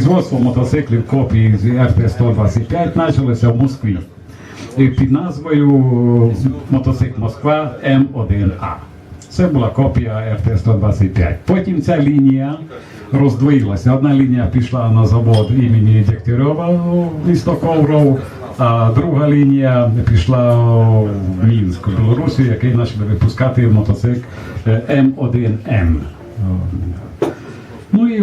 Производство мотоциклів копії з РТ-125 почалося в Москві під назвою мотоцикл Москва М1А. Це була копія РТ-125. Потім ця лінія роздвоїлася. Одна лінія пішла на завод імені Дегтярьова в місто Ковров, а друга лінія пішла в Мінськ, в Білорусі, який почали випускати мотоцикл е, М1М. Ну і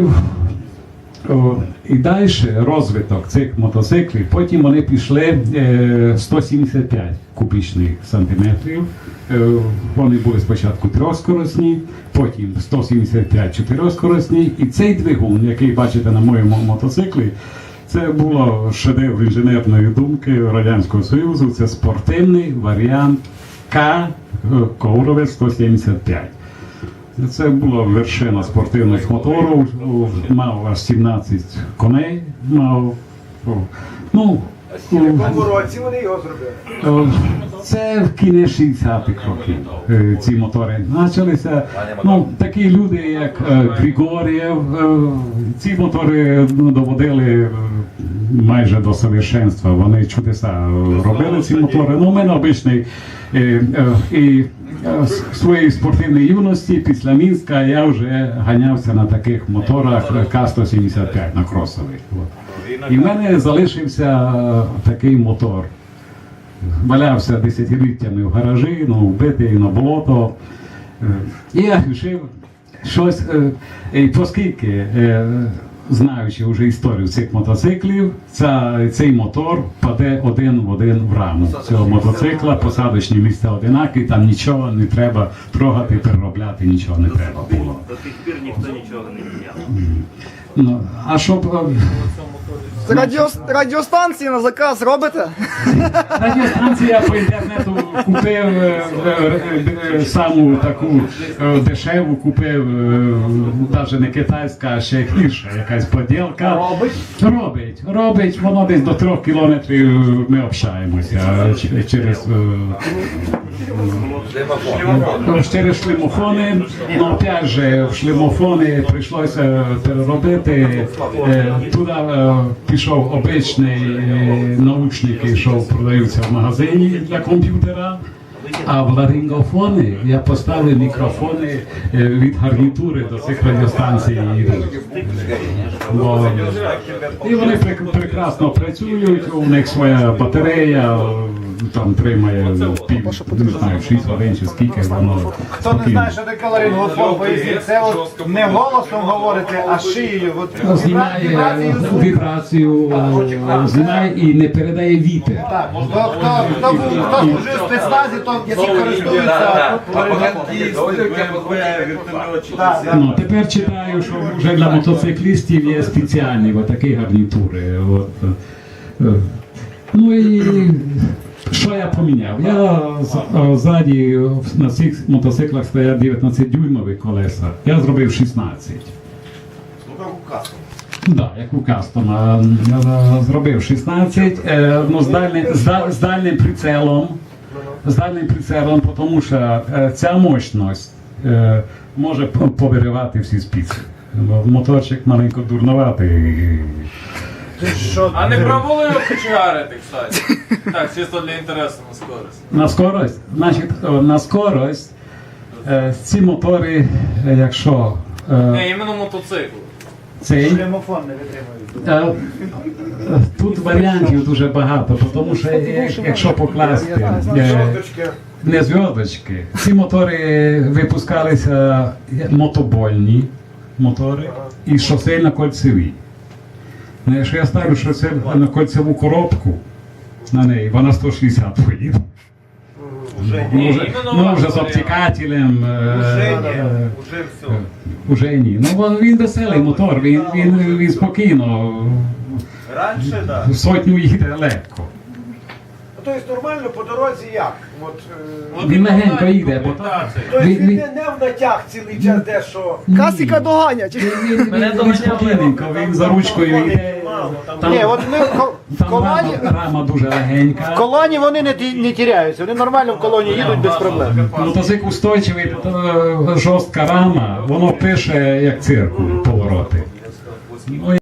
і далі розвиток цих мотоциклів, потім вони пішли е, 175 кубічних сантиметрів. Е, вони були спочатку трьохскоросні, потім 175 чотирьохскоросні. І цей двигун, який бачите на моєму мотоциклі, це було шедевр інженерної думки Радянського Союзу. Це спортивний варіант К е, Ковровець 175. Це була вершина спортивних моторів, мав аж 17 коней. Мав, ну, В якому році вони його зробили? це в кінець 60-х років е, ці мотори почалися. Ну, такі люди, як е, Григорєв, е, ці мотори ну, доводили майже до совершенства. Вони чудеса робили ці мотори. Ну, у мене обичний е, е, і е, своєї спортивної юності після Мінська я вже ганявся на таких моторах е, К-175 на кросових. І в мене залишився такий мотор валявся десятиліттями в гаражі, ну, вбитий на болото. І я вирішив щось, і оскільки, знаючи вже історію цих мотоциклів, ця, цей мотор паде один в один в раму цього мотоцикла, посадочні місця одинакі, там нічого не треба трогати, переробляти, нічого не треба було. До тих пір ніхто нічого не міняв. Ну, а щоб Радіо, радіостанції на заказ робите? Радіостанція по інтернету купив е, е, е, саму таку е, дешеву, купив навіть не китайська, а ще гірша якась поділка. Робить? Робить, робить, воно десь до трьох кілометрів ми общаємося через. е, Через шлемофони, ну опять же, в шлемофони прийшлося переробити. Е, Туди е, пішов обичний е, наушник, що продаються в магазині для комп'ютера. А в ларингофони я поставив мікрофони е, від гарнітури до цих радіостанцій. І вони прек- прекрасно працюють, у них своя батарея, там тримає пів, не знаю, 6 годин чи скільки воно. Хто не знає, що таке ларингофон, поясніть, це от не голосом говорите, а шиєю. От Знімає вібрацію, е, знімає і не передає вітер. Так, хто, хто, хто, був- хто служив в спецназі, то які користуються. Так, так. Ну, тепер читаю, що вже для мотоциклістів є спеціальні отакі гарнітури. От. е, е. Ну і що я поміняв? Я е, ззаді на цих мотоциклах стоять 19 дюймові колеса. Я зробив 16. Да, як у Кастома. Зробив 16, е, ну, з, дальним, з, дальним прицелом. З дальним прицелом, тому що е, ця мощність може повиривати всі спиці. Бо Моторчик маленько дурноватий. Що, А не пробували його кочегарити, кстати? Так, чисто для інтересу на скорость. На скорость, значить, на скорость е, ці мотори, е, якщо е, Не, іменно мотоцикл. цей. шлемофон не витримує. Е, е, Тут варіантів дуже багато, тому що е, якщо покласти е, не зв'язочки, ці мотори випускалися мотобольні мотори і шосейно-кольцеві. Ну, Якщо я ставлю шосе на кольцеву коробку на неї, вона 160 поїде. Ну, вже, ну, вже з обтікателем. Уже все. Уже ні. Ну він веселий мотор, він, він, він спокійно. Раніше, так. Сотню їде легко. Тобто нормально по дорозі як? От, е, Він іменно легенько йде, бо. Тобто Він- він він- не, в натяг цілий час, де що. Касіка доганять. Він, він, Мене він, доганяли. спокійненько, він за ручкою йде. Там, Ні, от ми в в там колоні, рама, рама дуже легенька. в колоні вони не, ті- не тіряються, вони нормально в колоні їдуть без проблем. Мотоцикл устойчивий, е, жорстка рама, воно пише як циркуль повороти. Ну,